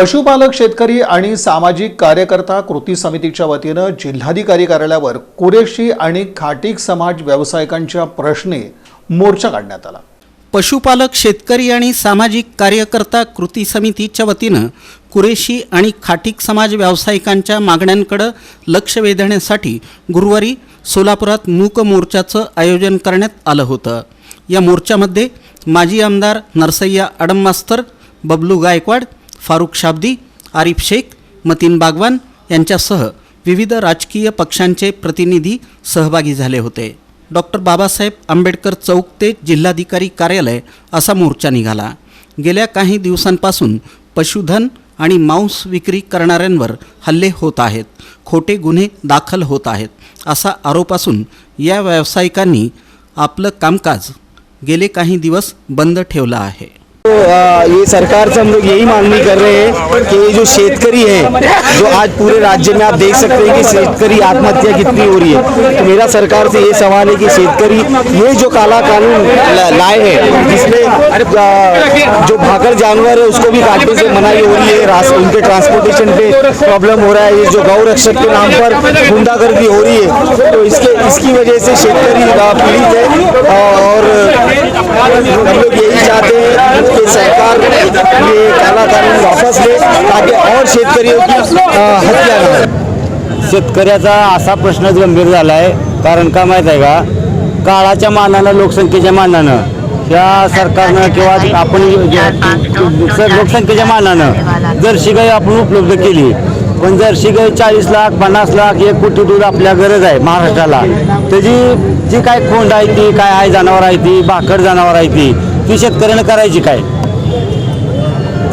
पशुपालक शेतकरी आणि सामाजिक कार्यकर्ता कृती समितीच्या वतीनं जिल्हाधिकारी कार्यालयावर कुरेशी आणि खाटीक समाज व्यावसायिकांच्या प्रश्ने मोर्चा काढण्यात आला. पशुपालक शेतकरी आणि सामाजिक कार्यकर्ता कृती समितीच्या वतीनं कुरेशी आणि खाटीक समाज व्यावसायिकांच्या मागण्यांकडं लक्ष वेधण्यासाठी गुरुवारी सोलापुरात मूक मोर्चाचं आयोजन करण्यात आलं होतं. या मोर्चामध्ये माजी आमदार नरसय्या अडम मास्तर बबलू गायकवाड फारुख शाब्दी आरिफ शेख मतीन बागवान यांच्यासह विविध राजकीय पक्षांचे प्रतिनिधी सहभागी झाले होते. डॉक्टर बाबासाहेब आंबेडकर चौक ते जिल्हाधिकारी कार्यालय असा मोर्चा निघाला. गेल्या काही दिवसांपासून पशुधन आणि मांस विक्री करणाऱ्यांवर हल्ले होत आहेत खोटे गुन्हे दाखल होत आहेत असा आरोप असून या व्यावसायिकांनी आपलं कामकाज गेले काही दिवस बंद ठेवलं आहे. तो आ, ये सरकार से हम लोग यही मांगनी कर रहे हैं कि ये जो शेतकरी है जो आज पूरे राज्य में आप देख सकते हैं कि शेतकरी आत्महत्या कितनी हो रही है। तो मेरा सरकार से ये सवाल है कि शेतकरी ये जो काला कानून लाए हैं जिसमें जो भाकर जानवर है उसको भी काटने से मनाही हो रही है उनके ट्रांसपोर्टेशन पे प्रॉब्लम हो रहा है ये जो गौ रक्षक के नाम पर गुंडागर्दी हो रही है तो इसके इसकी वजह से शेतकरी पीड़ित है और वापस ले ताकि और शेतकरियों की हत्या न हो शेतकऱ्याचा असा प्रश्नच गंभीर झाला आहे कारण का माहीत आहे का? काळाच्या मानानं लोकसंख्येच्या मानानं या सरकारनं किंवा आपण जे- सर लोकसंख्येच्या मानानं जर्सी गाई आपण उपलब्ध केली. पण जर्सी गाई चाळीस लाख पन्नास लाख एक कोटी दूध आपल्या गरज आहे महाराष्ट्राला. त्याची जी काय खोंड आहे ती काय आहे जनावर आहे ती भाकड जनावर आहे ती ती शेतकऱ्यानं करायची काय?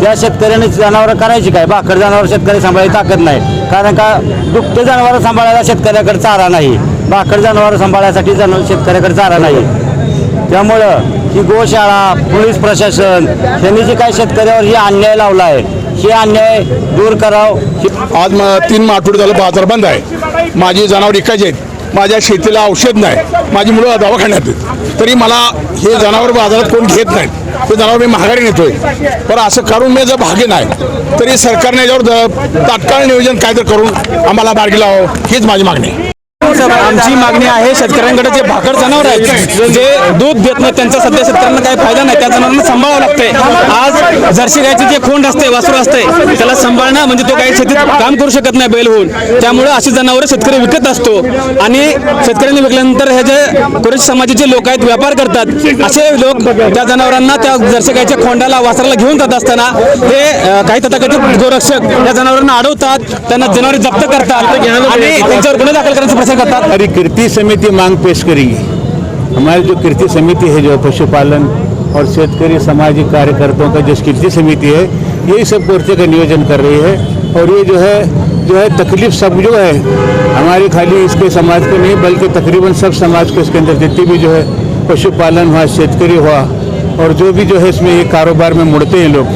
त्या शेतकऱ्याने जनावरं करायची काय? भाकर जनावर शेतकरी सांभाळायची ताकद नाही. कारण का दुभते जनावरं सांभाळायला शेतकऱ्याकडे चारा नाही. भाकर जनावरं सांभाळायसाठी जनावर शेतकऱ्याकडे चारा नाही. त्यामुळं ही गोशाळा पोलीस प्रशासन यांनी जे काय शेतकऱ्यावर ही अन्याय लावला आहे हे अन्याय दूर करावं. आज तीन आठवडे झालं बाजार बंद आहे. माझी जनावर इकायची आहेत. माझ्या शेतीला औषध नाही. माझी मुलं दवाखान्यात आहेत. तरी मला हे जनावर बाजारात कोण घेत नाहीत. ते जनावर मी महागारी नेतोय. पण असं करून मी जर भागे नाही तरी सरकारने याच्यावर तात्काळ नियोजन काय तर करून आम्हाला मार्गी लावावं हीच माझी मागणी आहे. आमची मागणी आहे शेतकऱ्यांकडे जे भाकर जनावर आहेत जे दूध देत नाही त्यांचा सध्या शेतकऱ्यांना काही फायदा नाही त्या जनावरांना सांभाळावं लागतंय. आज जर्सी गायचे जे खोंड असते वासरू असते त्याला सांभाळणं म्हणजे तो काही शेतीत काम करू शकत नाही बैल होऊन. त्यामुळे अशी जनावरं शेतकरी विकत असतो. आणि शेतकऱ्यांनी विकल्यानंतर हे जे कुरेश समाजाचे लोक आहेत व्यापार करतात असे लोक त्या जनावरांना त्या जर्सी गायच्या खोंडाला वासराला घेऊन जात असताना हे काही तथाकथित गोरक्षक या जनावरांना अडवतात त्यांना जनावरे जप्त करतात. आणि त्यांच्यावर गुन्हे दाखल करण्याचा प्रयत्न करतात हमारी कृति समिति मांग पेश करेगी। हमारी जो कृति समिति है, जो पशुपालन और शेतकरी सामाजिक कार्यकर्ताओं का जो कृति समिति है, यही सब मोर्चे का नियोजन कर रही है और ये जो है जो है तकलीफ़ सब जो है, हमारी खाली इसके समाज के नहीं, बल्कि तकरीबन सब समाज को इसके अंदर जितनी भी जो है पशुपालन हुआ शेतकरी हुआ, और जो भी जो है इसमें ये कारोबार में मुड़ते हैं लोग,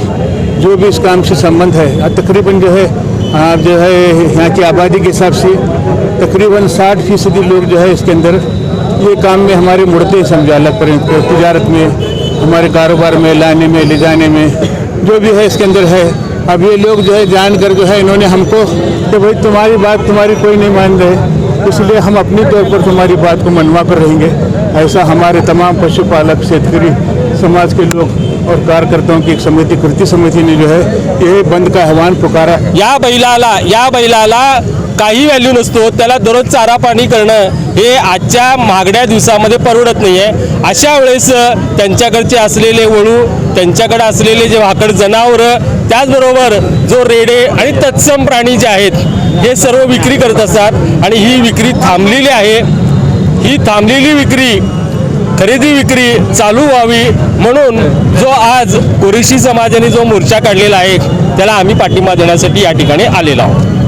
जो भी इस काम से संबंध है तकरीबन जो है आ, जो है यहाँ की आबादी के हिसाब से तकरीबन साठ फ़ीसदी लोग जो है इसके अंदर ये काम में हमारे मुड़ते समझो अलग पर तजारत में हमारे कारोबार में लाने में ले जाने में जो भी है इसके अंदर है। अब ये लोग जो है जानकर जो है इन्होंने हमको कि भाई तुम्हारी बात तुम्हारी कोई नहीं मान रहे इसलिए हम अपने तौर पर तुम्हारी बात को मनवा कर रहेंगे। ऐसा हमारे तमाम पशुपालक शेतकरी समाज के लोग और कार्यकर्ताओं की एक समिति कृति समिति ने जो है ये बंद का आह्वान पुकारा। या बैलाला या बैलाला काही व्हॅल्यू नसतो त्याला दररोज चारा पाणी करणं हे आजच्या महागड्या दिवसामध्ये परवडत नाही आहे अशा वेळेस त्यांच्याकडचे असलेले वळू त्यांच्याकडे असलेले जे वाकड जनावरं त्याचबरोबर जो रेडे आणि तत्सम प्राणी जे आहेत हे सर्व विक्री करत असतात. आणि ही विक्री थांबलेली आहे. ही थांबलेली विक्री खरेदी विक्री चालू व्हावी म्हणून जो आज कुरेशी समाजाने जो मोर्चा काढलेला आहे त्याला आम्ही पाठिंबा देण्यासाठी या ठिकाणी आलेलो आहोत.